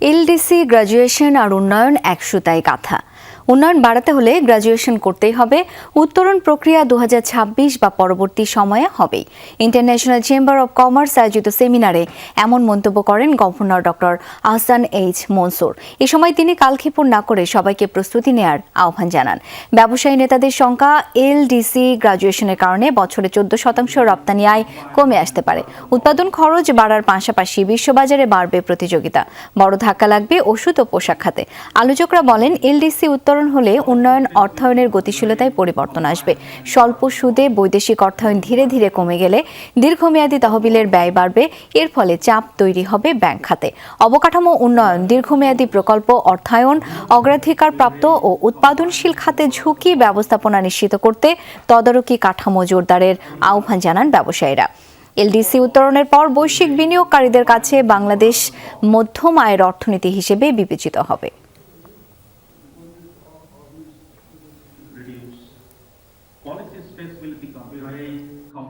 LDC graduation আর উন্নয়ন একশোতায় কাঁথা। উন্নয়ন বাড়াতে হলে গ্রাজুয়েশন করতেই হবে। উত্তরণ প্রক্রিয়া দু বা পরবর্তী সময়ে হবেই। ইন্টারন্যাশনাল চেম্বার অব কমার্স আয়োজিত সেমিনারে এমন মন্তব্য করেন governor doctor Ahsan H Mansur. এ সময় তিনি কালক্ষেপণ না করে সবাইকে প্রস্তুতি নেয়ার আহ্বান জানান। ব্যবসায়ী নেতাদের সংখ্যা এলডিসি গ্রাজুয়েশনের কারণে বছরে চোদ্দ শতাংশ রপ্তানি আয় কমে আসতে পারে। উৎপাদন খরচ বাড়ার পাশাপাশি বিশ্ববাজারে বাড়বে প্রতিযোগিতা। বড় ধাক্কা লাগবে ওষুধ ও পোশাক খাতে। আলোচকরা বলেন, এলডিসি উত্তরণ হলে উন্নয়ন, অর্থায়নের গতিশীলতায় পরিবর্তন আসবে। স্বল্প সুদে বৈদেশিক অর্থায়ন ধীরে ধীরে কমে গেলে দীর্ঘমেয়াদী তহবিলের ব্যয় বাড়বে, এর ফলে চাপ তৈরি হবে ব্যাংক খাতে। অবকাঠামো উন্নয়ন, দীর্ঘমেয়াদী প্রকল্প, অর্থায়ন অগ্রাধিকার প্রাপ্ত ও উৎপাদনশীল খাতে ঝুঁকি ব্যবস্থাপনা নিশ্চিত করতে তদারকি কাঠামো জোরদারের আহ্বান জানান ব্যবসায়ীরা। এলডিসি উত্তরণের পর বৈশ্বিক বিনিয়োগকারীদের কাছে বাংলাদেশ মধ্যম আয়ের অর্থনীতি হিসেবে বিবেচিত হবে। Stress will become very